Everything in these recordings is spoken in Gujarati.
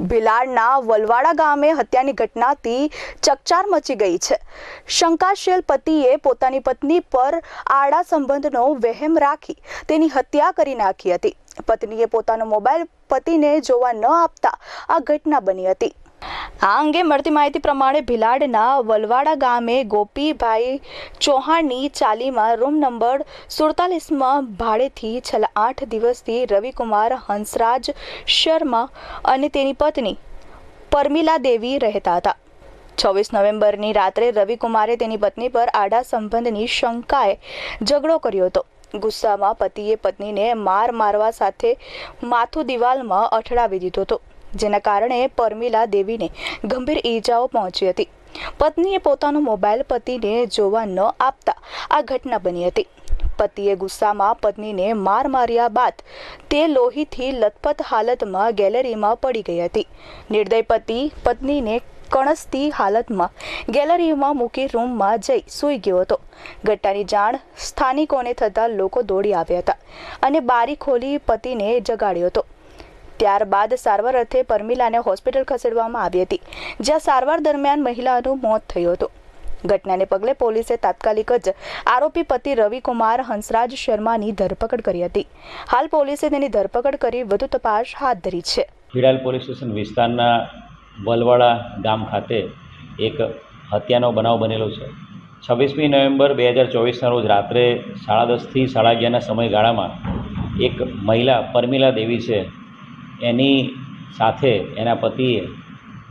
ભિલાડના વલવાડા ગામે હત્યાની ઘટનાથી ચકચાર મચી ગઈ છે. શંકાશીલ પતિએ પોતાની પત્ની પર આડા સંબંધનો વહેમ રાખી તેની હત્યા કરી નાખી હતી. પત્નીએ પોતાનો મોબાઈલ પતિને જોવા ન આપતા આ ઘટના બની હતી. આ અંગે મળતી માહિતી પ્રમાણે ભિલાડના વલવાડા ગામે ગોપીભાઈ ચૌહાણની ચાલીમાં રૂમ નંબર સુડતાલીસમાં ભાડેથી છેલ્લા આઠ દિવસથી રવિકુમાર હંસરાજ શર્મા અને તેની પત્ની પરમિલા દેવી રહેતા હતા. છવ્વીસ નવેમ્બરની રાત્રે રવિકુમારે તેની પત્ની પર આડા સંબંધની શંકાએ ઝઘડો કર્યો હતો. ગુસ્સામાં પતિએ પત્નીને માર મારવા સાથે માથું દિવાલમાં અથડાવી દીધો હતો. જેના કારણે પરમિલા દેવીને ગંભીર ઈજાઓ પહોંચી હતી. પત્નીએ પોતાનો મોબાઈલ પતિને જોવા ન આપતા આ ઘટના બની હતી. પતિએ ગુસ્સામાં પત્નીને માર માર્યા બાદ તે લોહીથી લથપથ હાલતમાં ગેલેરીમાં પડી ગઈ હતી. નિર્દય પતિ પત્નીને કણસતી હાલતમાં ગેલેરીમાં મૂકી રૂમમાં જઈ સૂઈ ગયો હતો. ઘટનાની જાણ સ્થાનિકોને થતાં લોકો દોડી આવ્યા હતા અને બારી ખોલી પતિને જગાડ્યો હતો. ત્યારબાદ સારવાર અર્થે પરમિલાને હોસ્પિટલ ખસેડવામાં આવી હતી, જ્યાં સારવાર દરમિયાન મહિલાનું મોત થયું હતું. ઘટનાને પગલે પોલીસે તાત્કાલિક જ આરોપી પતિ રવિકુમાર હંસરાજ શર્માની ધરપકડ કરી હતી. હાલ પોલીસે તેની ધરપકડ કરી વધુ તપાસ હાથ ધરી છે. ભીડાલ પોલીસ સ્ટેશન વિસ્તારના વલવાડા ગામ ખાતે એક હત્યાનો બનાવ બનેલો છે. છવ્વીસમી નવેમ્બર બે હજાર ચોવીસના રોજ રાત્રે સાડા દસથી સાડા અગિયારના સમયગાળામાં એક મહિલા પરમિલા દેવી છે એની સાથે એના પતિએ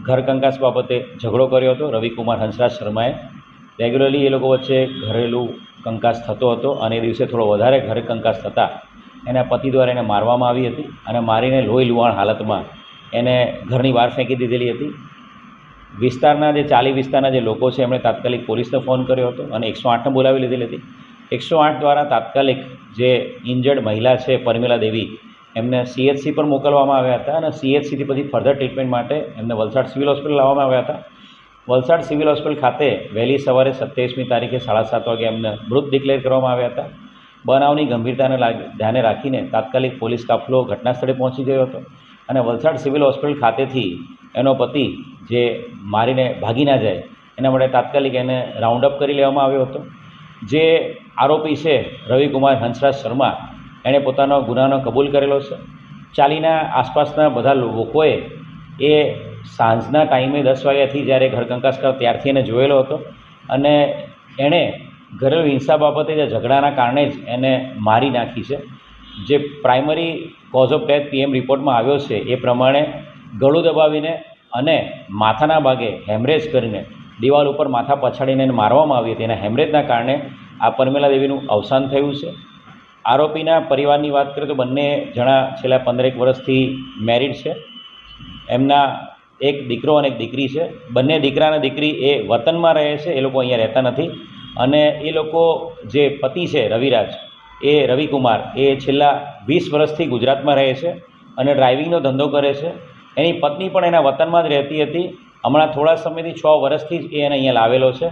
ઘર કંકાસ બાબતે ઝઘડો કર્યો હતો. રવિકુમાર હંસરાજ શર્માએ રેગ્યુલરલી એ લોકો વચ્ચે ઘરેલું કંકાસ થતો હતો અને એ દિવસે થોડો વધારે ઘર કંકાસ થતાં એના પતિ દ્વારા એને મારવામાં આવી હતી અને મારીને લોહી લુહાણ હાલતમાં એને ઘરની બહાર ફેંકી દીધેલી હતી. વિસ્તારના જે ચાલી વિસ્તારના જે લોકો છે, એમણે તાત્કાલિક પોલીસને ફોન કર્યો હતો અને એકસો આઠને બોલાવી લીધેલી હતી. એકસો આઠ દ્વારા તાત્કાલિક જે ઇન્જર્ડ મહિલા છે, પરમિલા દેવી એમને સીએચસી પર મોકલવામાં આવ્યા હતા અને સીએચસીથી પછી ફર્ધર ટ્રીટમેન્ટ માટે એમને વલસાડ સિવિલ હોસ્પિટલ લાવવામાં આવ્યા હતા. વલસાડ સિવિલ હોસ્પિટલ ખાતે વહેલી સવારે સત્યાવીસમી તારીખે સાડા સાત વાગે એમને મૃત ડિક્લેર કરવામાં આવ્યા હતા. બનાવની ગંભીરતાને ધ્યાને રાખીને તાત્કાલિક પોલીસ કાફલો ઘટના સ્થળે પહોંચી ગયો હતો અને વલસાડ સિવિલ હોસ્પિટલ ખાતેથી એનો પતિ જે મારીને ભાગી ના જાય, એના માટે તાત્કાલિક એને રાઉન્ડ અપ કરી લેવામાં આવ્યો હતો. જે આરોપી છે રવિકુમાર હંસરાજ શર્મા એણે પોતાનો ગુનાનો કબૂલ કરેલો છે. ચાલીના આસપાસના બધા લોકોએ એ સાંજના ટાઈમે દસ વાગ્યાથી જ્યારે ઘર કંકાસ ત્યારથી એને જોયેલો હતો અને એણે ઘરેલું હિંસા બાબતે જે ઝઘડાના કારણે જ એને મારી નાખી છે. જે primary cause of death PM રિપોર્ટમાં આવ્યો છે એ પ્રમાણે ગળું દબાવીને અને માથાના ભાગે હેમરેજ કરીને દિવાલ ઉપર માથા પછાડીને મારવામાં આવી હતી. એના હેમરેજના કારણે આ પરમેલા દેવીનું અવસાન થયું છે. આરોપીના પરિવારની વાત કરીએ તો બંને જણા છેલ્લા પંદરેક વર્ષથી મેરિડ છે. એમના એક દીકરો અને એક દીકરી છે. બંને દીકરા અને દીકરી એ વતનમાં રહે છે, એ લોકો અહીંયા રહેતા નથી. અને એ લોકો જે પતિ છે, રવિરાજ, એ રવિકુમાર, એ છેલ્લા વીસ વર્ષથી ગુજરાતમાં રહે છે અને ડ્રાઇવિંગનો ધંધો કરે છે. એની પત્ની પણ એના વતનમાં જ રહેતી હતી. હમણાં થોડા સમયથી છ વર્ષથી જ એ એને અહીંયા લાવેલો છે.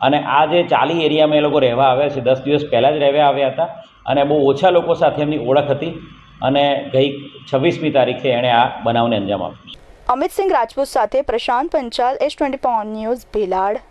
અને આ જે ચાલી એરિયામાં એ લોકો રહેવા આવ્યા છે, દસ દિવસ પહેલાં જ રહેવા આવ્યા હતા. અને બહુ ઓછા લોકો સાથે એમની ઓળખ હતી અને ગઈ છવ્વીસમી તારીખે એણે આ બનાવને અંજામ આપ્યો અમિત સિંઘ રાજપૂત સાથે Prashant Panchal, S twenty news, Bhilad.